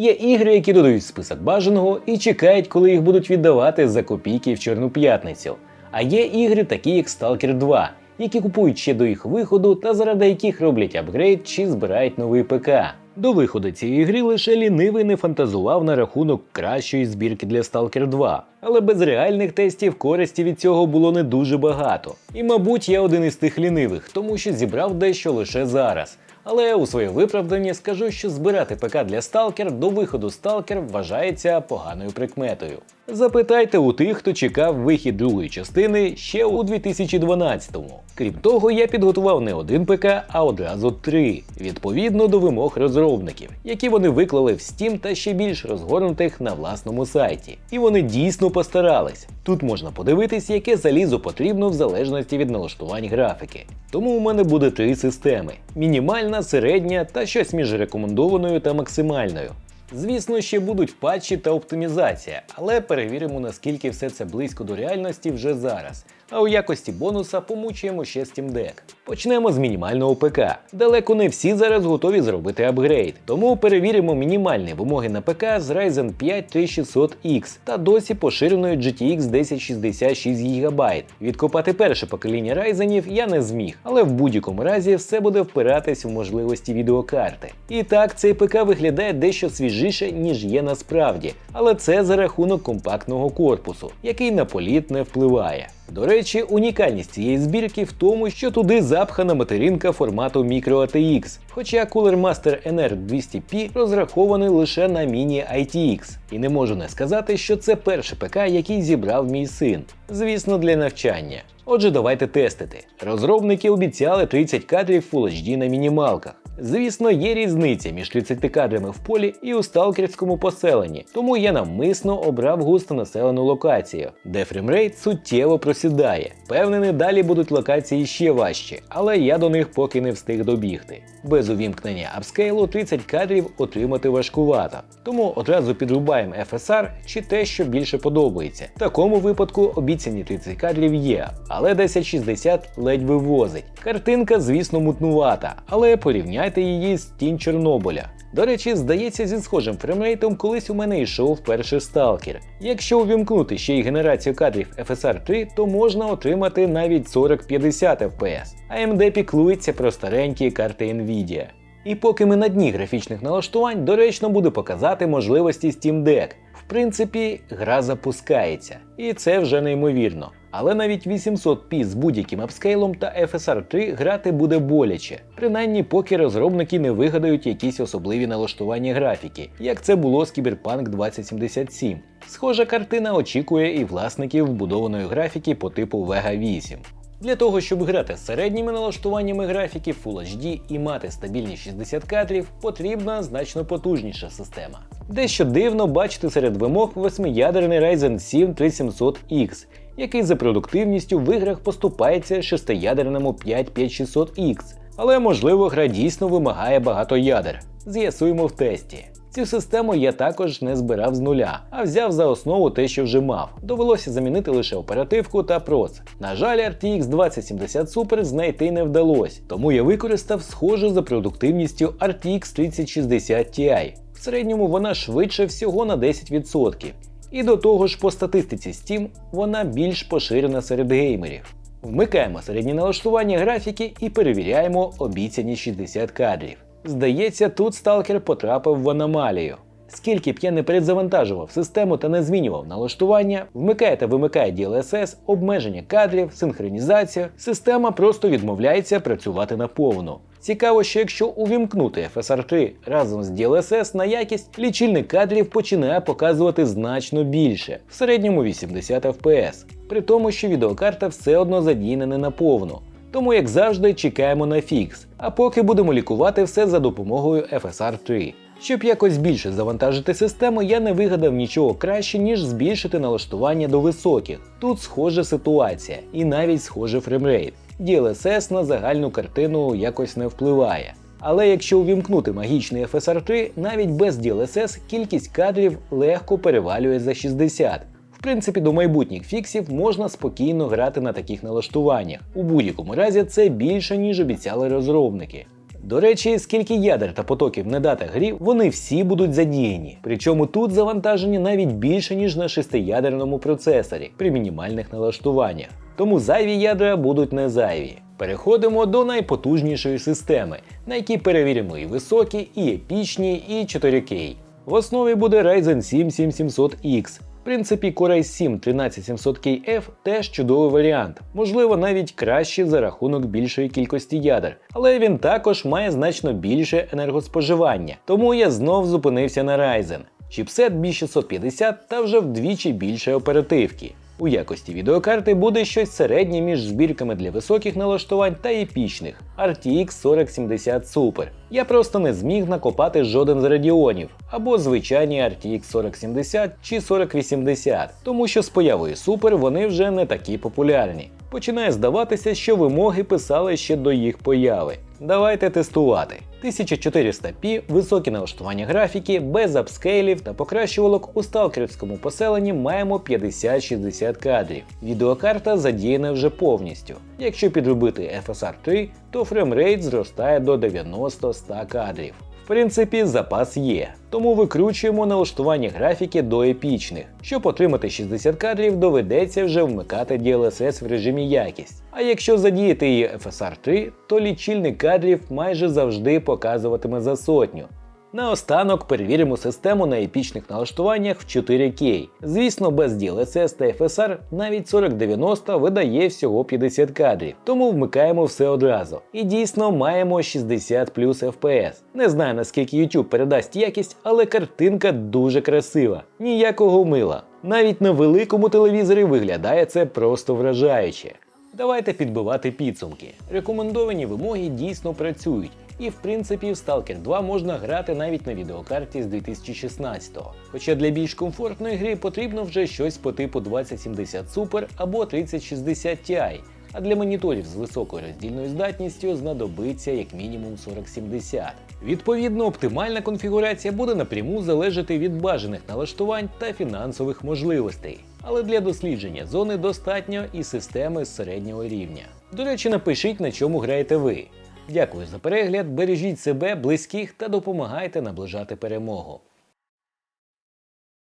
Є ігри, які додають список бажаного і чекають, коли їх будуть віддавати за копійки в Чорну п'ятницю. А є ігри, такі як Stalker 2, які купують ще до їх виходу та заради яких роблять апгрейд чи збирають новий ПК. До виходу цієї гри лише лінивий не фантазував на рахунок кращої збірки для Stalker 2, але без реальних тестів користі від цього було не дуже багато. І, мабуть, я один із тих лінивих, тому що зібрав дещо лише зараз. Але у своє виправдання скажу, що збирати ПК для Stalker до виходу Stalker вважається поганою прикметою. Запитайте у тих, хто чекав вихід другої частини ще у 2012-му. Крім того, я підготував не один ПК, а одразу три, відповідно до вимог розробників, які вони виклали в Steam та ще більш розгорнутих на власному сайті. І вони дійсно постарались. Тут можна подивитись, яке залізо потрібно в залежності від налаштувань графіки. Тому у мене буде три системи: мінімальна, середня та щось між рекомендованою та максимальною. Звісно, ще будуть патчі та оптимізація, але перевіримо, наскільки все це близько до реальності вже зараз. А у якості бонуса помучуємо ще Steam Deck. Почнемо з мінімального ПК. Далеко не всі зараз готові зробити апгрейд, тому перевіримо мінімальні вимоги на ПК з Ryzen 5 3600X та досі поширеною GTX 1066 ГБ. Відкопати перше покоління Ryzenів я не зміг, але в будь-якому разі все буде впиратись в можливості відеокарти. І так, цей ПК виглядає дещо свіжіше, ніж є насправді, але це за рахунок компактного корпусу, який на політ не впливає. До речі, унікальність цієї збірки в тому, що туди запхана материнка формату Micro ATX, хоча Cooler Master NR200P розрахований лише на міні ITX. І не можу не сказати, що це перший ПК, який зібрав мій син. Звісно, для навчання. Отже, давайте тестити. Розробники обіцяли 30 кадрів Full HD на мінімалках. Звісно, є різниця між 30 кадрами в полі і у сталкерському поселенні, тому я навмисно обрав густонаселену локацію, де фреймрейт суттєво просідає. Впевнений, далі будуть локації ще важчі, але я до них поки не встиг добігти. Без увімкнення апскейлу 30 кадрів отримати важкувато, тому одразу підрубаємо FSR чи те, що більше подобається. В такому випадку обіцяні 30 кадрів є, але 1060 ледь вивозить. Картинка, звісно, мутнувата, але порівняйте її з тінь Чорнобиля. До речі, здається, зі схожим фреймрейтом колись у мене йшов перший сталкер. Якщо увімкнути ще й генерацію кадрів FSR 3, то можна отримати навіть 40-50 FPS. AMD піклується про старенькі карти Nvidia. І поки ми на дні графічних налаштувань, доречно буде показати можливості Steam Deck. В принципі, гра запускається, і це вже неймовірно. Але навіть 800p з будь-яким апскейлом та FSR 3 грати буде боляче, принаймні поки розробники не вигадають якісь особливі налаштування графіки, як це було з Cyberpunk 2077. Схожа картина очікує і власників вбудованої графіки по типу Vega 8. Для того, щоб грати з середніми налаштуваннями графіки Full HD і мати стабільні 60 кадрів, потрібна значно потужніша система. Дещо дивно бачити серед вимог 8-ядерний Ryzen 7 3700X, який за продуктивністю в іграх поступається шестиядерному 55600X, але можливо гра дійсно вимагає багато ядер. З'ясуємо в тесті. Цю систему я також не збирав з нуля, а взяв за основу те, що вже мав. Довелося замінити лише оперативку та проц. На жаль, RTX 2070 Super знайти не вдалося, тому я використав схожу за продуктивністю RTX 3060 Ti. В середньому вона швидше всього на 10%. І до того ж, по статистиці Steam вона більш поширена серед геймерів. Вмикаємо середні налаштування графіки і перевіряємо обіцяні 60 кадрів. Здається, тут сталкер потрапив в аномалію. Скільки б я не передзавантажував систему та не змінював налаштування, вмикає та вимикає DLSS, обмеження кадрів, синхронізація, система просто відмовляється працювати наповну. Цікаво, що якщо увімкнути FSR 3 разом з DLSS на якість, лічильник кадрів починає показувати значно більше, в середньому 80 FPS, при тому, що відеокарта все одно задіяна не наповну. Тому, як завжди, чекаємо на фікс, а поки будемо лікувати все за допомогою FSR 3. Щоб якось більше завантажити систему, я не вигадав нічого краще, ніж збільшити налаштування до високих. Тут схожа ситуація і навіть схожий фреймрейт. DLSS на загальну картину якось не впливає. Але якщо увімкнути магічний FSR 3, навіть без DLSS кількість кадрів легко перевалює за 60. В принципі, до майбутніх фіксів можна спокійно грати на таких налаштуваннях. У будь-якому разі це більше, ніж обіцяли розробники. До речі, скільки ядер та потоків не дати грі, вони всі будуть задіяні. Причому тут завантажені навіть більше, ніж на шестиядерному процесорі при мінімальних налаштуваннях. Тому зайві ядра будуть не зайві. Переходимо до найпотужнішої системи, на якій перевіримо і високі, і епічні, і 4К. В основі буде Ryzen 7 7700X. В принципі, Core i 7 13700KF теж чудовий варіант, можливо, навіть кращий за рахунок більшої кількості ядер, але він також має значно більше енергоспоживання, тому я знов зупинився на Ryzen. Чіпсет B650 та вже вдвічі більше оперативки. У якості відеокарти буде щось середнє між збірками для високих налаштувань та епічних RTX 4070 Super. Я просто не зміг накопати жоден з радіонів або звичайні RTX 4070 чи 4080, тому що з появою Super вони вже не такі популярні. Починає здаватися, що вимоги писали ще до їх появи. Давайте тестувати. 1400p, високі налаштування графіки, без апскейлів та покращувалок у сталкерівському поселенні маємо 50-60 кадрів. Відеокарта задіяна вже повністю. Якщо підробити FSR 3, то фреймрейт зростає до 90-100 кадрів. Принципі, запас є, тому викручуємо налаштування графіки до епічних. Щоб отримати 60 кадрів, доведеться вже вмикати DLSS в режимі якість. А якщо задіяти її FSR 3, то лічильник кадрів майже завжди показуватиме за сотню. Наостанок перевіримо систему на епічних налаштуваннях в 4К. Звісно, без DLSS та FSR навіть 4090 видає всього 50 кадрів, тому вмикаємо все одразу. І дійсно маємо 60 плюс FPS. Не знаю наскільки YouTube передасть якість, але картинка дуже красива. Ніякого мила. Навіть на великому телевізорі виглядає це просто вражаюче. Давайте підбивати підсумки. Рекомендовані вимоги дійсно працюють. І в принципі в Stalker 2 можна грати навіть на відеокарті з 2016-го. Хоча для більш комфортної гри потрібно вже щось по типу 2070 Super або 3060 Ti, а для моніторів з високою роздільною здатністю знадобиться як мінімум 4070. Відповідно, оптимальна конфігурація буде напряму залежати від бажаних налаштувань та фінансових можливостей. Але для дослідження зони достатньо і системи середнього рівня. До речі, напишіть на чому граєте ви. Дякую за перегляд, бережіть себе, близьких та допомагайте наближати перемогу.